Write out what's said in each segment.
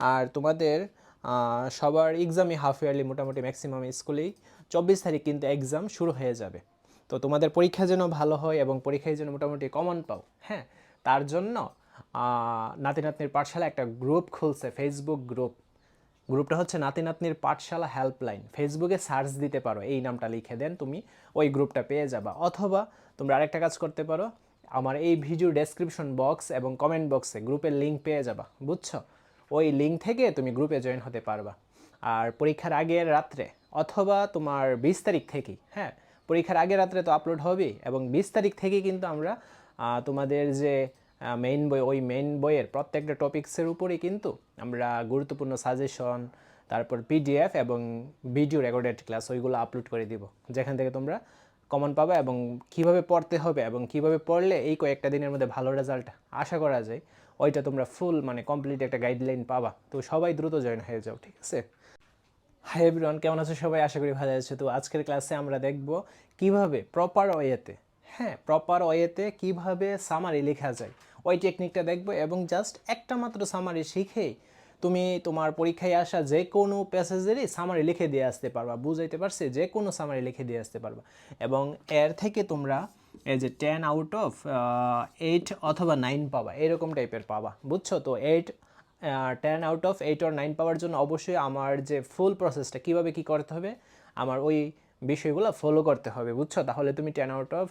আর তোমাদের সবার এক্সামই হাফ ইয়ারলি মোটামুটি ম্যাক্সিমাম স্কুলেই চব্বিশ তারিখ কিন্তু এক্সাম শুরু হয়ে যাবে। তো তোমাদের পরীক্ষা যেন ভালো হয় এবং পরীক্ষায় যেন মোটামুটি কমন পাও হ্যাঁ? তার জন্য নাতি নাতনির পাঠশালা একটা গ্রুপ খুলছে ফেসবুক গ্রুপ গ্রুপটা হচ্ছে নাতি নাতনির পাঠশালা হেল্পলাইন ফেসবুকে সার্চ দিতে পারো, এই নামটা লিখে দেন তুমি, ওই গ্রুপটা পেয়ে যাবা। অথবা তোমরা আরেকটা কাজ করতে পারো, আমার এই ভিডিও ডেসক্রিপশন বক্স এবং কমেন্ট বক্সে গ্রুপের লিঙ্ক পেয়ে যাবা, বুঝছ? ওই লিঙ্ক থেকে তুমি গ্রুপে জয়েন হতে পারবা। আর পরীক্ষার আগের রাত্রে অথবা তোমার বিশ তারিখ থেকেই হ্যাঁ পরীক্ষার আগের রাত্রে তো আপলোড হবেই এবং বিশ তারিখ থেকেই কিন্তু আমরা তোমাদের যে মেইন বই, ওই মেইন বইয়ের প্রত্যেকটা টপিক্সের উপরেই কিন্তু আমরা গুরুত্বপূর্ণ সাজেশন তারপর পিডিএফ এবং ভিডিও রেকর্ডেড ক্লাস ওইগুলো আপলোড করে দিব। যেখান থেকে তোমরা কমন পাবে এবং কীভাবে পড়তে হবে এবং কীভাবে পড়লে এই কয়েকটা দিনের মধ্যে ভালো রেজাল্ট আশা করা যায়। ওইটা তোমরা ফুল মানে কমপ্লিট একটা গাইডলাইন পাবা। তো সবাই দ্রুত জয়েন হয়ে যাও, ঠিক আছে? হাই এভরিওয়ান কেমন আছো সবাই? আশা করি ভালো আছে। তো আজকের ক্লাসে আমরা দেখব কীভাবে প্রপার ওয়েতে হ্যাঁ প্রপার ওয়েতে কীভাবে সামারি লেখা যায়। ওই টেকনিকটা দেখব এবং জাস্ট একটা মাত্র সামারি শিখেই তুমি তোমার পরীক্ষায় আসা যে কোনো প্যাসেজেরই সামারি লিখে দিয়ে আসতে পারবা। বুঝাইতে পারছে, যে কোনো সামারি লিখে দিয়ে আসতে পারবা। এবং এর থেকে তোমরা এই যে টেন আউট অফ এইট অথবা নাইন পাবা এরকম টাইপের পাবা বুঝছ? তো eight ten out of eight or nine পাওয়ার জন্য অবশ্যই আমার যে ফুল প্রসেসটা কীভাবে কি করতে হবে, আমার ওই বিষয়গুলো ফলো করতে হবে, বুঝছ? তাহলে তুমি ten out of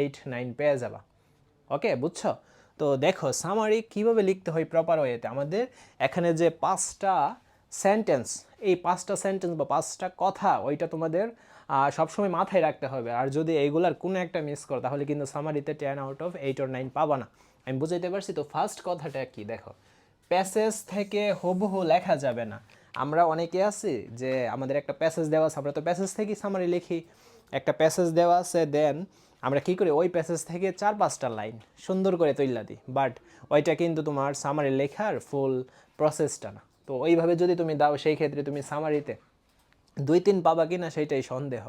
eight nine পেয়ে যাবা। ওকে বুঝছ? তো দেখো সামারি কীভাবে লিখতে হয় প্রপার ওয়েতে আমাদের এখানে যে পাঁচটা সেন্টেন্স এই পাঁচটা সেন্টেন্স বা পাঁচটা কথা, ওইটা তোমাদের সবসময় মাথায় রাখতে হবে। আর যদি এইগুলার কোনো একটা মিস করো, তাহলে কিন্তু সামারিতে ten out of eight or nine পাবা না। আমি বুঝাইতে পারছি তো ফার্স্ট কথাটা কি? দেখো প্যাসেজ থেকে হুবহু লেখা যাবে না। আমরা অনেকে আছি যে আমাদের একটা প্যাসেজ দেওয়া আছে, আমরা তো প্যাসেজ থেকেই সামারি লিখি। একটা প্যাসেজ দেওয়া আছে দেন আমরা কি করি? ওই প্যাসেজ থেকে চার পাঁচটা লাইন সুন্দর করে তৈলা দিই বাট ওইটা কিন্তু তোমার সামারি লেখার ফুল প্রসেসটা না। তো ওইভাবে যদি তুমি দাও, সেই ক্ষেত্রে তুমি সামারিতে দুই তিন পাবা কি না সেইটাই সন্দেহ।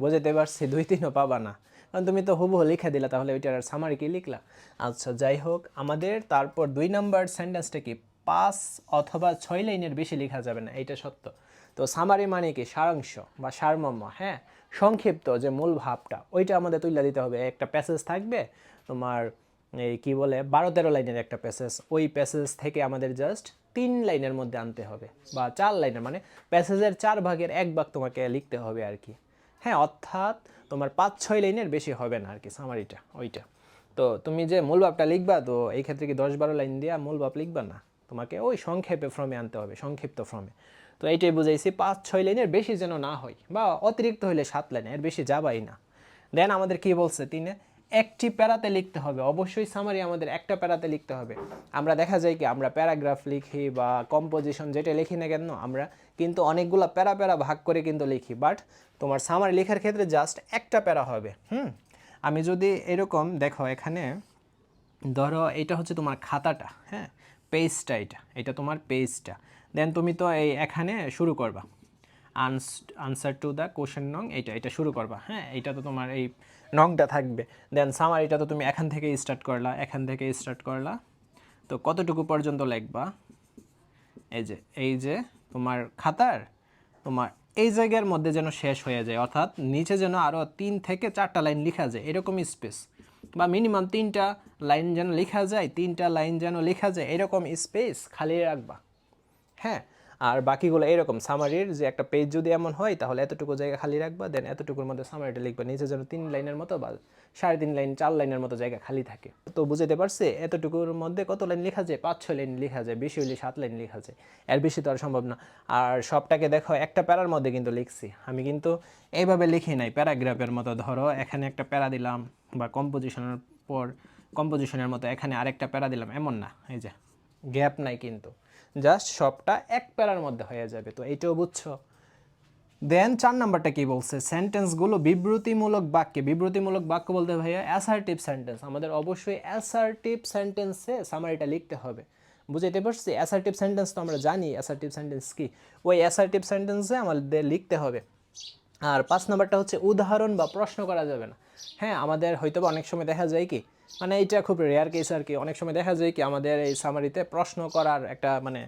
বোঝাতে পারছি, দুই তিনও পাবা না। কারণ তুমি তো হুবহু লিখে দিলা, তাহলে ওইটার আর সামারি কি লিখলা? আচ্ছা যাই হোক, আমাদের তারপর দুই নাম্বার সেন্টেন্সটা কি? পাঁচ অথবা ছয় লাইনের বেশি লেখা যাবে না, এইটা সত্য। তো সামারি মানে কি? সারাংশ বা সারমর্ম হ্যাঁ? সংক্ষিপ্ত যে মূল ভাবটা, ওইটা আমাদের তুলে দিতে হবে। একটা প্যাসেজ থাকবে তোমার কি বলে বারো তেরো লাইনের একটা প্যাসেজ ওই প্যাসেজ থেকে আমাদের জাস্ট তিন লাইনের মধ্যে আনতে হবে। বা চার লাইনের মানে প্যাসেজের চার ভাগের এক ভাগ তোমাকে লিখতে হবে আর কি। হ্যাঁ অর্থাৎ তোমার পাঁচ ছয় লাইনের বেশি হবে না আর কি সামারিটা ওইটা। তো তুমি যে মূল ভাবটা লিখবা, তো এই ক্ষেত্রে কি দশ বারো লাইন দিয়া মূল ভাব লিখবা না? তোমাকে ওই সংক্ষেপে ফর্মে আনতে হবে, সংক্ষিপ্ত ফর্মে তো এইটাই বুঝাইছি পাঁচ ছয় লাইনের বেশি যেন না হয়, বা অতিরিক্ত হইলে সাত লাইন এর বেশি যাবাই না। দেন আমাদের কি বলছে, তিনে? একটি প্যারাতে লিখতে হবে। অবশ্যই সামারি আমাদের একটা প্যারাতে লিখতে হবে। আমরা দেখা যায় কি, আমরা প্যারাগ্রাফ লিখি বা কম্পোজিশন যেটা লিখি না কেন, আমরা কিন্তু অনেকগুলো প্যারা প্যারা ভাগ করে কিন্তু লিখি। বাট তোমার সামারি লেখার ক্ষেত্রে জাস্ট একটা প্যারা হবে। হুম? আমি যদি এরকম, দেখো এখানে, ধরো এটা হচ্ছে তোমার খাতাটা হ্যাঁ? পেজটা এটা এটা তোমার পেজটা দেন তুমি তো এই এখানে শুরু করবা। আনসার টু দ্য কোশ্চেন নং এটা এটা শুরু করবা হ্যাঁ? এটা তো তোমার এই নংটা থাকবে। দেন সামারিটা তো তুমি এখান থেকে স্টার্ট করলা, এখান থেকে স্টার্ট করলা। তো কতটুকু পর্যন্ত লিখবা? এই যে এই যে তোমার খাতার, তোমার এই জায়গার মধ্যে যেন শেষ হয়ে যায়, অর্থাৎ নিচে যেন আরও তিন থেকে চারটা লাইন লেখা যায় এরকম স্পেস বা মিনিমাম তিনটা লাইন যেন লেখা যায়, তিনটা লাইন যেন লেখা যায়, এরকম স্পেস খালি রাখবা। হ্যাঁ? আর বাকিগুলো এরকম সামারির যে একটা পেজ যদি এমন হয়, তাহলে এতটুকু জায়গা খালি রাখবা দেন এতটুকুর মধ্যে সামারিটা লিখবা। নিচে যেন তিন লাইনের মতো বা সাড়ে তিন লাইন, চার লাইনের মতো জায়গা খালি থাকে। তো বুঝতে পারছে, এতটুকুর মধ্যে কত লাইন লেখা যায়? পাঁচ, ছয় লাইন লেখা যায়, বেশি হইলে সাত লাইন লেখা যায়। এর বেশি তো আর সম্ভব না। আর সবটাকে দেখো, একটা প্যারার মধ্যে কিন্তু লিখছি। আমি কিন্তু এইভাবে লিখি নাই, প্যারাগ্রাফের মতো। ধরো, এখানে একটা প্যারা দিলাম বা কম্পোজিশনের পর কম্পোজিশনের মতো এখানে আরেকটা প্যারা দিলাম, এমন না। এই যে গ্যাপ নাই কিন্তু। জাস্ট সবটা এক প্যারার মধ্যে হয়ে যাবে, তো এইটাও বুঝছ? দেন চার নাম্বারটা কি বলছে? সেন্টেন্সগুলো বিবৃতিমূলক বাক্যে, বিবৃতিমূলক বাক্য বলতে ভাইয়া অ্যাসার্টিভ সেন্টেন্স আমাদের অবশ্যই অ্যাসার্টিভ সেন্টেন্সে সামারিটা লিখতে হবে। বুঝাইতে পারছি? অ্যাসার্টিভ সেন্টেন্স তো আমরা জানি অ্যাসার্টিভ সেন্টেন্স কি? ওই অ্যাসার্টিভ সেন্টেন্সে আমাদের লিখতে হবে। আর পাঁচ নম্বরটা হচ্ছে উদাহরণ বা প্রশ্ন করা যাবে না। হ্যাঁ আমাদের হয়তো অনেক সময় দেখা যায় কি মানে এটা খুব রেয়ার কেস আর কি, অনেক সময় দেখা যায় কি আমাদের এই সামারিতে প্রশ্ন করার একটা মানে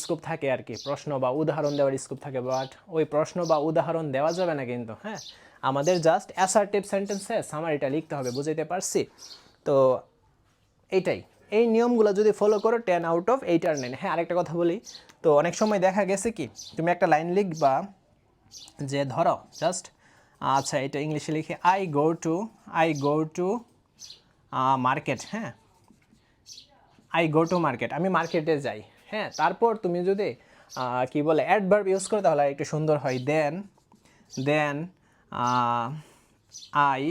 স্কোপ থাকে আর কি, প্রশ্ন বা উদাহরণ দেওয়ার স্কোপ থাকে বাট ওই প্রশ্ন বা উদাহরণ দেওয়া যাবে না কিন্তু হ্যাঁ। আমাদের জাস্ট অ্যাসার্টিভ সেন্টেন্সে সামারিটা লিখতে হবে, বুঝাইতে পারছি? তো এইটাই, এই নিয়মগুলো যদি ফলো করো টেন আউট অফ এইট আর নাইন হ্যাঁ আরেকটা কথা বলি, তো অনেক সময় দেখা গেছে কি, তুমি একটা লাইন লিখবা যে ধরো জাস্ট আচ্ছা এটা ইংলিশে লিখে I go to I go to market হ্যাঁ? আই গো টু মার্কেট আমি মার্কেটে যাই হ্যাঁ? তারপর তুমি যদি কি বলে অ্যাডভার্ব ইউজ করো, তাহলে একটু সুন্দর হয়। দেন দেন আই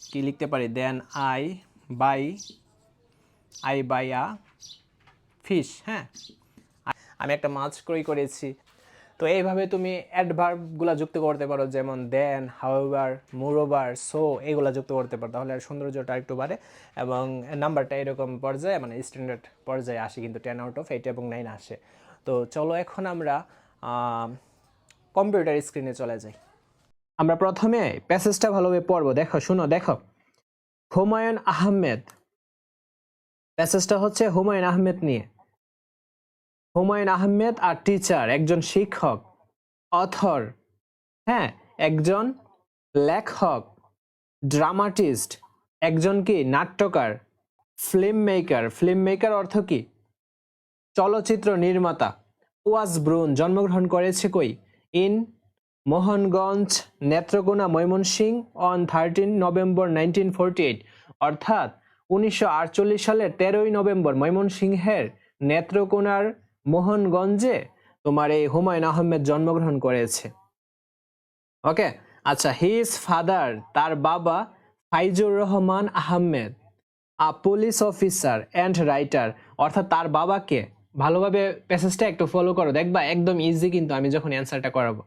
কি লিখতে পারি? Then I buy I buy a fish হ্যাঁ? আমি একটা মাছ ক্রয় করেছি। তো এইভাবে তুমি অ্যাডভার্বগুলো যুক্ত করতে পারো, যেমন দেন হাউবার মোরোবার সো এইগুলো যুক্ত করতে পারো। তাহলে আর সৌন্দর্যটা একটু বাড়ে এবং নাম্বারটা এরকম পর্যায়ে মানে স্ট্যান্ডার্ড পর্যায়ে আসে কিন্তু টেন আউট অফ এইট এবং নাইন আসে। তো চলো এখন আমরা কম্পিউটার স্ক্রিনে চলে যাই। আমরা প্রথমে প্যাসেজটা ভালোভাবে পড়ব। দেখো, শুনো, দেখো। হুমায়ুন আহমেদ। প্যাসেজটা হচ্ছে হুমায়ুন আহমেদ নিয়ে। হুমায়ুন আহমেদ আর টিচার একজন শিক্ষক অথর হ্যাঁ একজন লেখক ড্রামাটিস্ট একজন কি, নাট্যকার ফিল্ম মেকার ফিল্ম মেকার অর্থ কি? চলচ্চিত্র নির্মাতা, ওয়াজ ব্রুন, জন্মগ্রহণ করেছে কই? In Mohanganj, Netrokona Mymensingh on thirteen November nineteen forty eight অর্থাৎ উনিশশো আটচল্লিশ সালের তেরোই নভেম্বর ময়মনসিংহের নেত্রকোনার মোহনগঞ্জে তোমার এই হুমায়ুন আহমেদ জন্মগ্রহণ করেছে। ওকে আচ্ছা হিজ ফাদার তার বাবা Faizur Rahman Ahmed a police officer and writer অর্থাৎ তার বাবাকে ভালোভাবে প্যাসেজটা একটু ফলো করো, দেখবা একদম ইজি কিন্তু আমি যখন অ্যান্সারটা করাবো।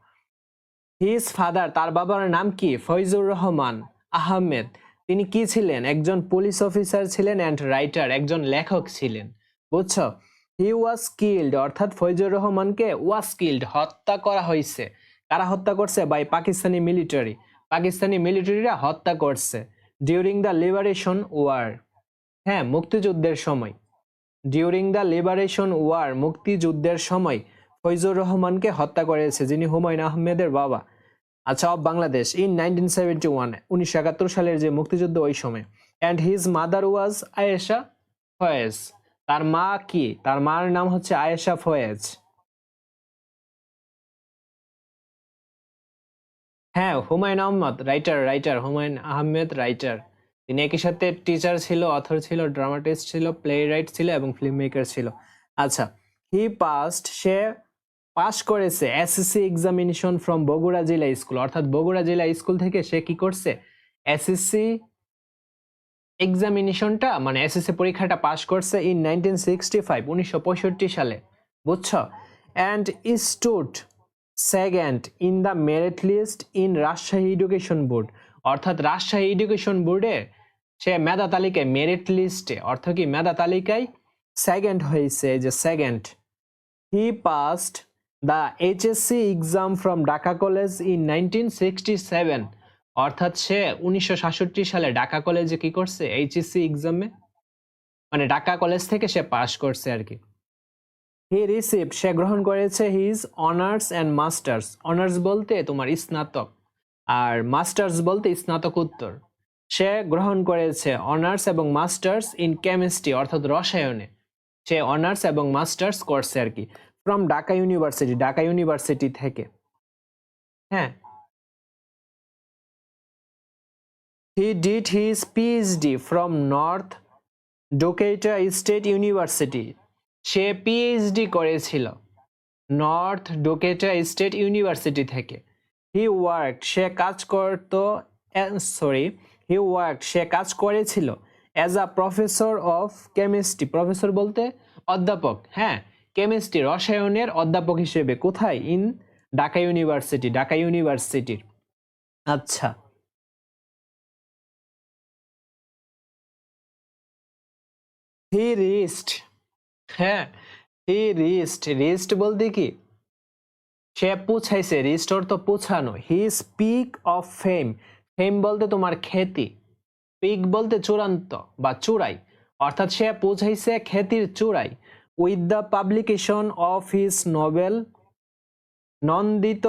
হিজ ফাদার তার বাবার নাম কি? ফৈজুর রহমান আহমেদ। তিনি কি ছিলেন? একজন পুলিশ অফিসার ছিলেন অ্যান্ড রাইটার একজন লেখক ছিলেন। বুঝছ? হি ওয়াজ কিল্ড অর্থাৎ ফৈজুর রহমানকে ওয়াজ কিল্ড হত্যা করা হয়েছে। কারা হত্যা করছে? বাই পাকিস্তানি মিলিটারি পাকিস্তানি মিলিটারিরা হত্যা করছে। ডিউরিং দ্য লিবারেশন ওয়ার হ্যাঁ মুক্তিযুদ্ধের সময়। ডিউরিং দ্য লিবারেশন ওয়ার মুক্তিযুদ্ধের সময় ফৈজুর রহমানকে হত্যা করেছে, যিনি হুমায়ুন আহমেদের বাবা। আচ্ছা of Bangladesh. In nineteen seventy one উনিশশো একাত্তর সালের যে মুক্তিযুদ্ধ ওই সময়। And his mother was Ayesha Foyez তার মা কি? তার মার নাম হচ্ছে আয়েশা ফয়েজ। হ্যাঁ Humayun Ahmed writer writer Humayun Ahmed writer তিনি একই সাথে টিচার ছিল অথর ছিল ড্রামাটিস্ট ছিল প্লে রাইট ছিল এবং ফিল্ম মেকার ছিল। আচ্ছা হি পাস্ট সে পাস করেছে SSC examination from Bogura Zilla school অর্থাৎ বগুড়া জেলা স্কুল থেকে সে কি করছে? এসএসসি এক্সামিনেশনটা মানে এসএসসি পরীক্ষাটা পাস করছে ইন নাইনটিন সিক্সটি ফাইভ উনিশশো পঁয়ষট্টি সালে, বুঝছ? And stood second in the merit list in Rajshahi education board অর্থাৎ রাজশাহী এডুকেশন বোর্ডে সে মেধা তালিকায় মেরিট লিস্টে অর্থ কি? মেধা তালিকায় সেকেন্ড হয়েছে যে second he passed the HSC exam from Dhaka college in nineteen sixty seven অর্থাৎ সে উনিশশো সাতষট্টি সালে ঢাকা কলেজে কি করছে? এইচএসসি এক্সামে মানে ঢাকা কলেজ থেকে সে পাশ করছে আর কি। হি রিসিভ সে গ্রহণ করেছে his honours and masters honours বলতে তোমার স্নাতক, আর মাস্টার্স বলতে স্নাতকোত্তর। সে গ্রহণ করেছে অনার্স এবং মাস্টার্স ইন কেমিস্ট্রি অর্থাৎ রসায়নে। সে অনার্স এবং মাস্টার্স করছে আর কি from Dhaka university Dhaka university থেকে। হ্যাঁ he did his PhD from North Dakota State University সে পিএইচডি করেছিল নর্থ ডোকেটা স্টেট ইউনিভার্সিটি থেকে। হি ওয়ার্ক সে কাজ করত সরি হি ওয়ার্ক সে কাজ করেছিল as a professor of chemistry professor বলতে অধ্যাপক হ্যাঁ কেমিস্ট্রি রসায়নের অধ্যাপক হিসেবে। কোথায়? ইন ঢাকা ইউনিভার্সিটি ঢাকা ইউনিভার্সিটির আচ্ছা হি রেস্ট। হ্যাঁ হি রেস্ট। রেস্ট বলতে কি? সে পুছাইছে। রিস্ট অর্থ পুছানো। He speak of fame. Fame বলতে তোমার খ্যাতি। পিক বলতে চূড়ান্ত বা চূড়াই। অর্থাৎ সে পৌঁছাইছে খ্যাতির চূড়াই। With the publication of his novel Nondito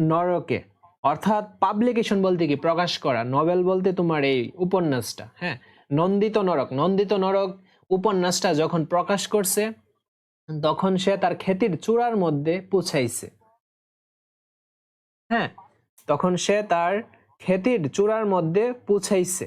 Noroke. অর্থাৎ পাবলিকেশন বলতে কি? প্রকাশ করা। নোবেল বলতে তোমার এই উপন্যাসটা। হ্যাঁ নন্দিত নরক। নন্দিত নরক উপন্যাসটা যখন প্রকাশ করছে, তখন সে তার খ্যাতির চূড়ার মধ্যে পৌঁছাইছে। হ্যাঁ তখন সে তার খ্যাতির চূড়ার মধ্যে পৌঁছাইছে।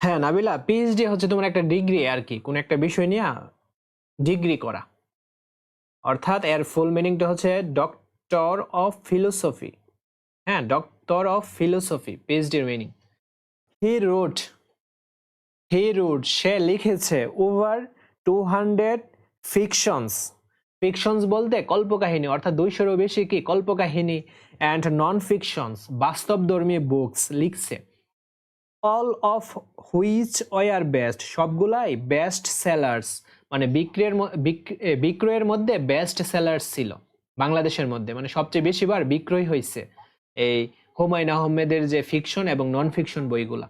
হ্যাঁ নাবিলা পিএইচডি হচ্ছে তোমার একটা ডিগ্রি আর কি, কোন একটা বিষয় নিয়ে ডিগ্রি করা। অর্থাৎ এর ফুল মিনিংটা হচ্ছে ডক্টর অফ ফিলোসফি হ্যাঁ doctor of philosophy পিএইচডির meaning he wrote he wrote সে লিখেছে over two hundred fictions fictions বলতে কল্পকাহিনী, অর্থাৎ দুইশোরও বেশি কি, কল্পকাহিনী অ্যান্ড নন ফিকশনস বাস্তবধর্মী বুকস লিখছে। All of which were best সবগুলাই বেস্ট সেলার্স মানে বিক্রয়ের বিক্রয়ের মধ্যে বেস্ট সেলার্স ছিল। বাংলাদেশের মধ্যে। মানে সবচেয়ে বেশিবার বিক্রয় হয়েছে এই হুমায়ুন আহমেদের যে ফিকশন এবং নন ফিকশন বইগুলা।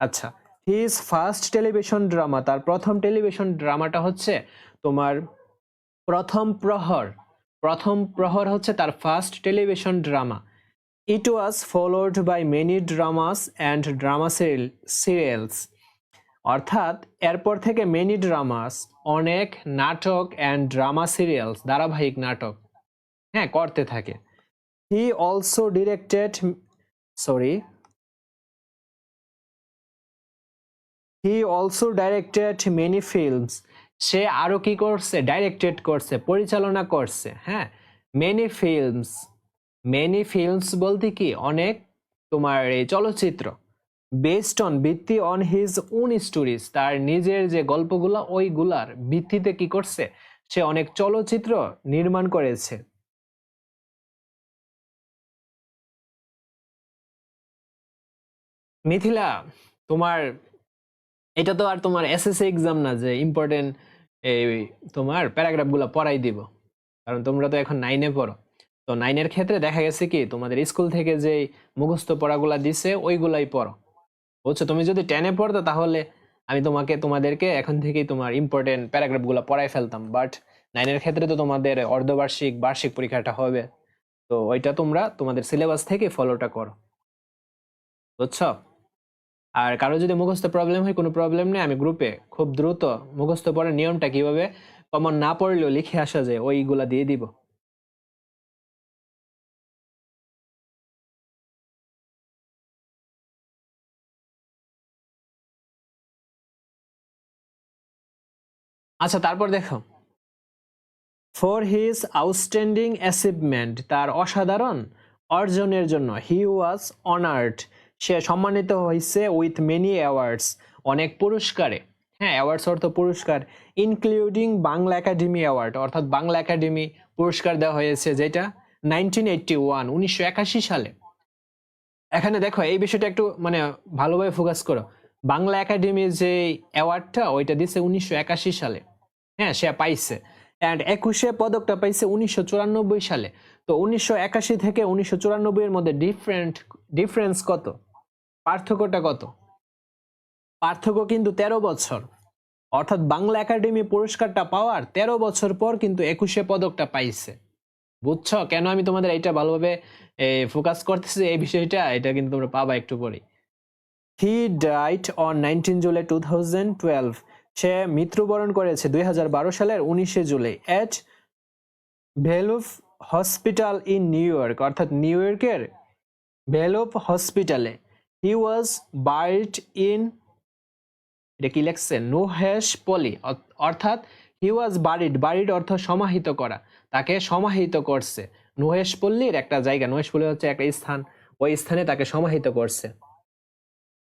আচ্ছা হিজ ফার্স্ট টেলিভিশন ড্রামা তার প্রথম টেলিভিশন ড্রামাটা হচ্ছে তোমার প্রথম প্রহর। প্রথম প্রহর হচ্ছে তার first television drama it was followed by many dramas and drama serials অর্থাৎ এরপর থেকে মেনি ড্রামাস অনেক নাটক অ্যান্ড ড্রামা সিরিয়ালস ধারাবাহিক নাটক হ্যাঁ করতে থাকে। He also directed sorry he also directed many films সে আরও কি করছে? ডাইরেক্টেড করছে, পরিচালনা করছে হ্যাঁ? মেনি ফিল্মস মেনি ফিল্মস বলতে কি? অনেক তোমার এই চলচ্চিত্র। বেসড অন ভিত্তি অন হিজ ওন স্টোরিজ তার নিজের যে গল্পগুলা, ওইগুলার ভিত্তিতে কি করছে? সে অনেক চলচ্চিত্র নির্মাণ করেছে। মিথিলা, তোমার, এটা তো আর তোমার এসএসসি এক্সাম না যে ইম্পর্টেন্ট এই তোমার প্যারাগ্রাফগুলো পড়াই দিব। কারণ তোমরা তো এখন নাইনে পড়ো। তো নাইনের ক্ষেত্রে দেখা গেছে কি, তোমাদের স্কুল থেকে যে মুখস্থ পড়াগুলা দিছে, ওইগুলাই পড়ো। বুঝছ তুমি যদি টেনে পড়তো, তাহলে আমি তোমাকে, তোমাদেরকে এখন থেকেই তোমার ইম্পর্টেন্ট প্যারাগ্রাফগুলো পড়াই ফেলতাম। বাট নাইনের ক্ষেত্রে তো তোমাদের অর্ধবার্ষিক, বার্ষিক পরীক্ষাটা হবে। তো ওইটা তোমরা তোমাদের সিলেবাস থেকে ফলোটা করো। বুঝছ? আর কারও যদি মুখস্থ প্রবলেম হয়, কোনো প্রবলেম নেই, আমি গ্রুপে খুব দ্রুত মুখস্থ পড়ার নিয়মটা কীভাবে কমন না পড়লেও লিখে আসা যায়, ওইগুলা দিয়ে দিব। আচ্ছা তারপর দেখো। ফর হিজ আউটস্ট্যান্ডিং অ্যাচিভমেন্ট তার অসাধারণ অর্জনের জন্য হি ওয়াজ অনার্ড সে সম্মানিত হয়েছে উইথ মেনি অ্যাওয়ার্ডস অনেক পুরস্কারে। হ্যাঁ অ্যাওয়ার্ডস অর্থ পুরস্কার ইনক্লুডিং বাংলা একাডেমি অ্যাওয়ার্ড অর্থাৎ বাংলা একাডেমি পুরস্কার দেওয়া হয়েছে যেটা নাইনটিন এইটটি ওয়ান উনিশশো একাশি সালে। এখানে দেখো, এই বিষয়টা একটু মানে ভালোভাবে ফোকাস করো। বাংলা একাডেমির যে অ্যাওয়ার্ডটা ওইটা দিছে উনিশশো একাশি সালে। হ্যাঁ সে পাইছে। অ্যান্ড একুশে পদকটা পাইছে উনিশশো চুরানব্বই সালে। তো উনিশশো একাশি থেকে উনিশশো চুরানব্বই এর মধ্যে ডিফারেন্ট ডিফারেন্স কত? পার্থক্যটা কত? পার্থক্য কিন্তু তেরো বছর। অর্থাৎ বাংলা একাডেমি পুরস্কারটা পাওয়ার তেরো বছর পর কিন্তু একুশে পদকটা পাইছে। বুঝছ? কেন আমি তোমাদের এটা ভালোভাবে ফোকাস করতেছি এই বিষয়টা, এটা কিন্তু তোমরা পাবা একটু পরে he died on nineteen July two thousand twelve সে মৃত্যুবরণ করেছে দুই হাজার বারো সালের উনিশে জুলাই এট ভেলুফ হসপিটাল ইন নিউ ইয়র্ক অর্থাৎ নিউ ইয়র্কের ভেলুফ হসপিটালে হি ওয়াজ বার্ড ইন এটা কি লেখছে? নোহেশ পলি অর্থাৎ হি ওয়াজ বাড়িড বারিড অর্থ সমাহিত করা, তাকে সমাহিত করছে। নোহেশ পল্লীর একটা জায়গা নোহেশ পল্লী হচ্ছে একটা স্থান, ওই স্থানে তাকে সমাহিত করছে।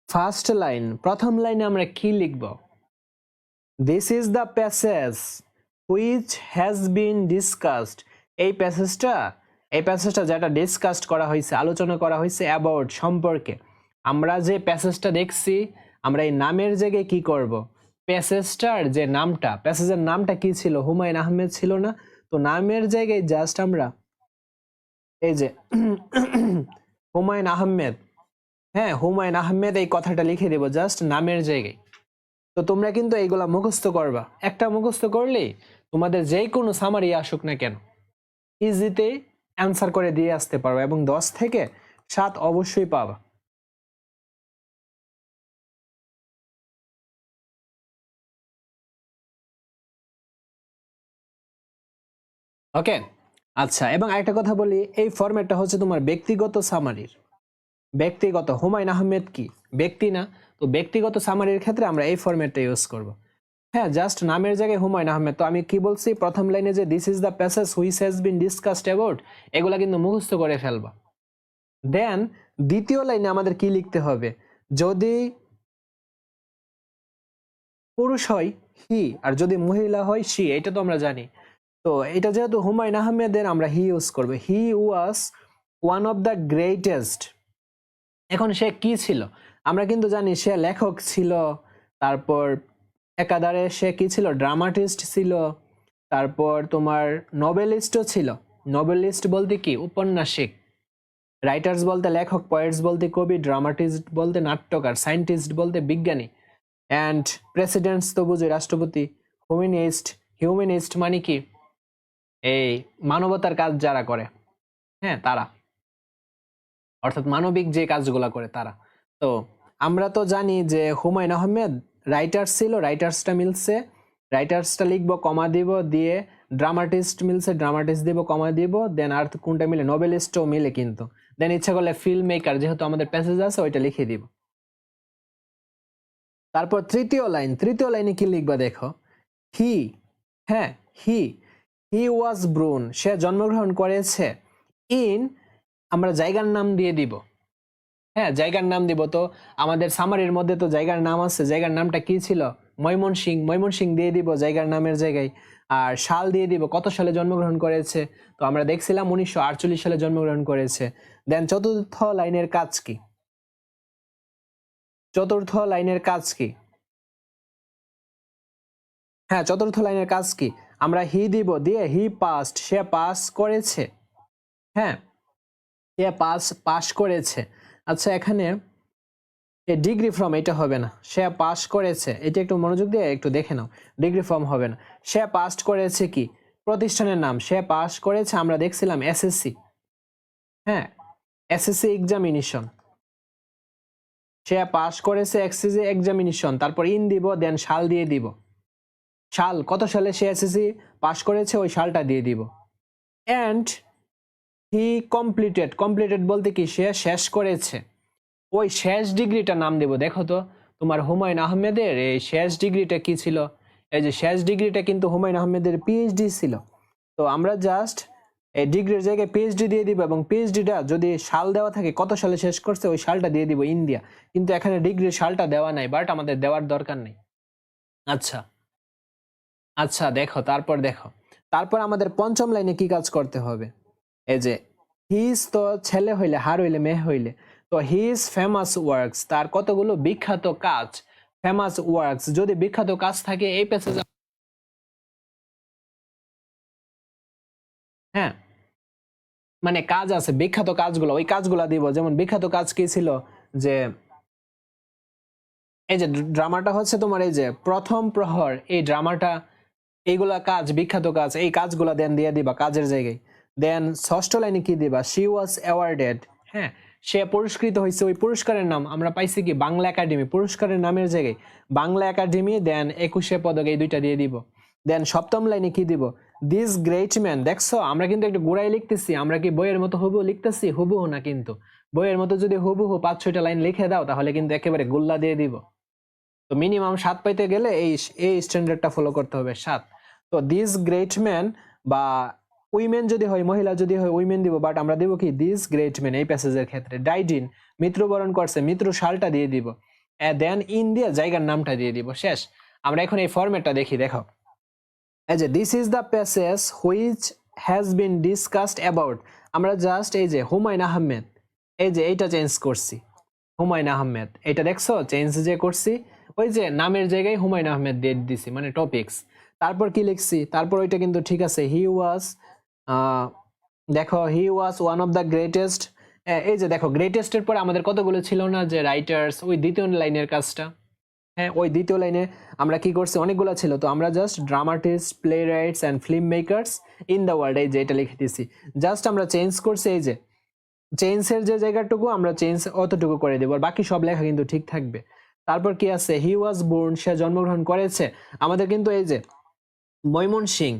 ফার্স্ট লাইন প্রথম লাইনে আমরা কি লিখব? This is the passage which has been discussed এই প্যাসেজটা এই প্যাসেজটা যেটা ডিসকাসড করা হয়েছে, আলোচনা করা হয়েছে অ্যাবাউট সম্পর্কে। আমরা যে প্যাসেজটা দেখছি, আমরা এই নামের জায়গায় কি করব? প্যাসেজটার যে নামটা প্যাসেজের নামটা কি ছিল? হুমায়ুন আহমেদ ছিল না? তো নামের জায়গায় জাস্ট আমরা এই যে হুমায়ুন আহমেদ হ্যাঁ হুমায়ুন আহমেদ এই কথাটা লিখে দেবো জাস্ট নামের জায়গায়। তো তোমরা কিন্তু এইগুলা মুখস্থ করবা। একটা মুখস্থ করলেই তোমাদের যে কোনো সামারি আসুক না কেন ইজিতে অ্যান্সার করে দিয়ে আসতে পারবে এবং দশ থেকে সাত অবশ্যই পাবা। ওকে আচ্ছা এবং আরেকটা কথা বলি, এই ফরম্যাটটা হচ্ছে তোমার ব্যক্তিগত সামারির ব্যক্তিগত হুমায়ুন আহমেদ কি? ব্যক্তি না, তো ব্যক্তিগত সামারির ক্ষেত্রে আমরা এই ফরম্যাটটা ইউজ করব। হ্যাঁ জাস্ট নামের জায়গায় হুমায়ুন আহমেদ, তো আমি কি বলছি? প্রথম লাইনে যে this is the passage which has been discussed about এগুলা কিন্তু মুখস্থ করে ফেলবা। দেন দ্বিতীয় লাইনে আমাদের কি লিখতে হবে? যদি পুরুষ হয় হি আর যদি মহিলা হয় সি এটা তো আমরা জানি। তো এটা যেহেতু হুমায়ুন আহমেদের, আমরা হি ইউজ করব। He was one of the greatest এখন সে কি ছিল? আমরা কিন্তু জানি সে লেখক ছিল, তারপর একাধারে সে কি ছিল? ড্রামাটিস্ট ছিল, তারপর তোমার নোবেলিস্টও ছিল। নোবেলিস্ট বলতে কি? উপন্যাসিক। রাইটার্স বলতে লেখক, পয়েটস বলতে কবি, ড্রামাটিস্ট বলতে নাট্যকার, সায়েন্টিস্ট বলতে বিজ্ঞানী। অ্যান্ড প্রেসিডেন্টস তো বুঝি রাষ্ট্রপতি। হিউম্যানিস্ট হিউম্যানিস্ট মানে কি? এই মানবতার কাজ যারা করে। হ্যাঁ তারা। অর্থাৎ মানবিক যে কাজগুলো করে, তারা। তো আমরা তো জানি যে হুমায়ুন আহমেদ রাইটার্স ছিল রাইটার্সটা মিলছে। রাইটার্সটা লিখব, কমা দিব, দিয়ে ড্রামাটিস্ট মিলছে ড্রামাটিস্ট দিব, কমা দিব দেন আর কোনটা মিলে? নোবেলিস্টও মিলে কিন্তু। দেন ইচ্ছা করলে ফিল্ম মেকার যেহেতু আমাদের প্যাসেজ আছে, ওইটা লিখে দিব। তারপর তৃতীয় লাইন তৃতীয় লাইনে কি লিখবা দেখো? হি হ্যাঁ হি হি ওয়াজ ব্রুন সে জন্মগ্রহণ করেছে। ইন আমরা জায়গার নাম দিয়ে দিব। হ্যাঁ জায়গার নাম দিব তো। আমাদের সামারির মধ্যে তো জায়গার নাম আছে। জায়গার নামটা কি ছিল? ময়মনসিং। ময়মনসিং দিয়ে দিব জায়গার নামের জায়গায়। আর সাল দিয়ে দিব, কত সালে জন্মগ্রহণ করেছে? তো আমরা দেখছিলাম উনিশশো আটচল্লিশ সালে জন্মগ্রহণ করেছে। দেন চতুর্থ লাইনের কাজ কি? চতুর্থ লাইনের কাজ কি? হ্যাঁ চতুর্থ লাইনের কাজ কি? আমরা হি দিব দিয়ে হি পাস্ট সে পাস করেছে। হ্যাঁ সে পাস পাস করেছে। আচ্ছা এখানে ডিগ্রি ফর্ম এটা হবে না। সে পাস করেছে, এটা একটু মনোযোগ দিয়ে একটু দেখে নাও। ডিগ্রি ফর্ম হবে না। সে পাস করেছে কি? প্রতিষ্ঠানের নাম। সে পাস করেছে, আমরা দেখছিলাম এসএসসি হ্যাঁ এসএসসি এক্সামিনেশন সে পাস করেছে এসএসসি এক্সামিনেশন তারপর ইন দিব দেন সাল দিয়ে দিব। সাল, কত সালে সে এসএসসি পাস করেছে? ওই সালটা দিয়ে দিব। অ্যান্ড হি কমপ্লিটেড কমপ্লিটেড বলতে কি, সে শেষ করেছে। ওই শেষ ডিগ্রিটা নাম দেব, দেখো তো, তোমার হুমায়ুন আহমেদের এই শেষ ডিগ্রিটা কি ছিল? এই যে শেষ ডিগ্রিটা কিন্তু হুমায়ুন আহমেদের পিএইচডি ছিল। তো আমরা জাস্ট এই ডিগ্রির জায়গায় পিএইচডি দিয়ে দিব এবং পিএইচডিটা যদি সাল দেওয়া থাকে, কত সালে শেষ করছে? ওই সালটা দিয়ে দিব ইন্ডিয়া। কিন্তু এখানে ডিগ্রির সালটা দেওয়া নাই বাট আমাদের দেওয়ার দরকার নেই। আচ্ছা। আচ্ছা দেখো, তারপর দেখো। তারপর আমাদের পঞ্চম লাইনে কি কাজ করতে হবে? এই যে হিজ তো ছেলে হইলে, হার হইলে, মেয়ে হইলে, তো হিজ ফেমাস ওয়ার্কস তার কতগুলো বিখ্যাত কাজ ফেমাস ওয়ার্কস যদি বিখ্যাত কাজ থাকে, এই প্যাসেজ হ্যাঁ। মানে কাজ আছে, বিখ্যাত কাজগুলো, ওই কাজগুলো দিব, যেমন বিখ্যাত কাজ কি ছিল? যে, এই যে ড্রামাটা হচ্ছে তোমার এই যে, প্রথম প্রহর, এই ড্রামাটা এইগুলা কাজ, বিখ্যাত কাজ, এই কাজগুলা দেন দিয়ে দিবা, কাজের জায়গায়। দেন ষষ্ঠ লাইনে কি দিবা? শি ওয়াজ অ্যাওয়ার্ডেড হ্যাঁ সে পুরস্কৃত হয়েছে ওই পুরস্কারের নাম আমরা পাইছি কি? বাংলা একাডেমি। পুরস্কারের নামের জায়গায় বাংলা একাডেমি দেন একুশে পদক এই দুইটা দিয়ে দিব। দেন সপ্তম লাইনে কি দিব? দিস গ্রেট ম্যান দেখছ? আমরা কিন্তু একটু গোড়াই লিখতেছি। আমরা কি বইয়ের মতো হুবহু লিখতেছি? হুবহু না কিন্তু। বইয়ের মতো যদি হুবহু পাঁচ, ছয়টা লাইন লিখে দাও, তাহলে কিন্তু একেবারে গোল্লা দিয়ে দিব। তো মিনিমাম সাত পাইতে গেলে এই এই স্ট্যান্ডার্ডটা ফলো করতে হবে, সাত। তো দিস গ্রেট ম্যান বা উইমেন যদি হয়, মহিলা যদি হয় উইমেন দিব বাট আমরা দিব কি দিস গ্রেট ম্যান এই প্যাসেজের ক্ষেত্রে। ডাইডিন মৃত্যুবরণ করছে মৃত্যু সালটা দিয়ে দিব। দেন ইন দিয়ে জায়গার নামটা দিয়ে দিব। শেষ। আমরা এখন এই ফরম্যাটটা দেখি, দেখো। এই যে this is the passage which has been discussed about আমরা জাস্ট এই যে, হুমায়ুন আহমেদ, এই যে, এইটা চেঞ্জ করছি। হুমায়ুন আহমেদ এটা দেখছ? চেঞ্জ যে করছি, ওই যে, নামের জায়গায় হুমায়ুন আহমেদ দিয়ে দিছি মানে টপিকস তারপর কি লিখছি? তারপর ওইটা কিন্তু ঠিক আছে হি ওয়াজ দেখো he was one of the greatest এই যে দেখো গ্রেটেস্টের পরে আমাদের কতগুলো ছিল না যে রাইটার্স ওই দ্বিতীয় লাইনের কাজটা? হ্যাঁ ওই দ্বিতীয় লাইনে আমরা কি করছি? অনেকগুলো ছিল। তো আমরা just dramatist playwrights and film makers in the world এই যে এটা লিখে দিছি। জাস্ট আমরা চেঞ্জ করছি, এই যে চেঞ্জের যে জায়গাটুকু আমরা চেঞ্জ অতটুকু করে দেবো। আর বাকি সব লেখা কিন্তু ঠিক থাকবে। তারপর কি আছে? হি ওয়াজ বোর্ন সে জন্মগ্রহণ করেছে। আমাদের কিন্তু এই যে ময়মন সিং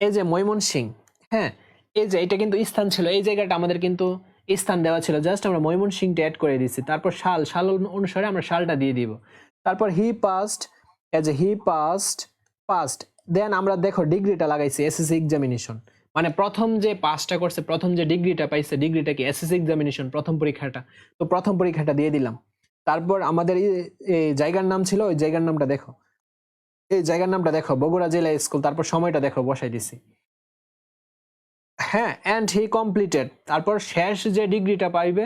এই যে ময়মন সিং হ্যাঁ এই যে এটা কিন্তু স্থান ছিল, এই জায়গাটা আমাদের কিন্তু স্থান দেওয়া ছিল। জাস্ট আমরা ময়মন সিংটা অ্যাড করে দিচ্ছি তারপর সাল অনু- অনুসারে আমরা সালটা দিয়ে দিব। তারপর he passed as a he passed passed then আমরা দেখো ডিগ্রিটা লাগাইছি এসএসসি এক্সামিনেশন মানে প্রথম যে পাসটা করছে, প্রথম যে ডিগ্রিটা পাইছে, ডিগ্রিটা কি এসএসসি এক্সামিনেশন প্রথম পরীক্ষাটা। তো প্রথম পরীক্ষাটা দিয়ে দিলাম। তারপর আমাদের এই জায়গার নাম ছিল, ওই জায়গার নামটা দেখো। এই জায়গার নামটা দেখো, বগুড়া জেলা স্কুল, তারপর সময়টা দেখো, বসাই দিছি। হ্যাঁ অ্যান্ড হি কমপ্লিটেড তারপর শেষ যে ডিগ্রিটা পাইবে,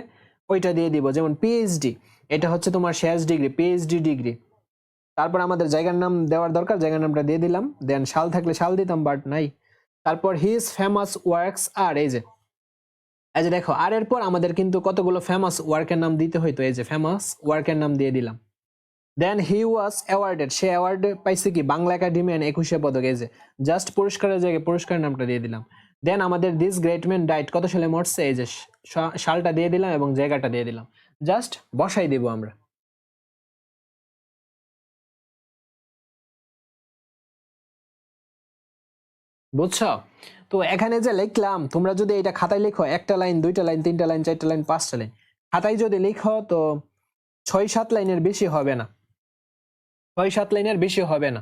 ওইটা দিয়ে দিব। যেমন পিএইচডি এটা হচ্ছে তোমার শেষ ডিগ্রি পিএইচডি ডিগ্রি। তারপর আমাদের জায়গার নাম দেওয়ার দরকার, জায়গার নামটা দিয়ে দিলাম। দেন সাল থাকলে সাল দিতাম বাট নাই। তারপর হিজ ফেমাস ওয়ার্কস আর এই যে এই যে দেখো, আর এর পর আমাদের কিন্তু কতগুলো ফেমাস ওয়ার্কের নাম দিতে হইতো, এই যে ফেমাস ওয়ার্কের নাম দিয়ে দিলাম। দেন হি ওয়াজ অ্যাওয়ার্ডেড সে অ্যাওয়ার্ড পাইছে কি? বাংলা একাডেমি অ্যান্ড একুশে পদক, এই যে জাস্ট পুরস্কারের জায়গায় পুরস্কার নামটা দিয়ে দিলাম। দেন আমাদের দিস গ্রেট ম্যান ডাইট কত সালে মরছে? এই যে সালটা দিয়ে দিলাম এবং জায়গাটা দিয়ে দিলাম। জাস্ট বসাই দিব আমরা। বুঝছ? তো এখানে যে লিখলাম, তোমরা যদি এটা খাতায় লিখো, একটা লাইন, দুইটা লাইন, তিনটা লাইন, চারটা লাইন, পাঁচটা লাইন। খাতায় যদি লিখো, তো ছয় সাত লাইনের বেশি হবে না। ছয় সাত লাইনের বেশি হবে না।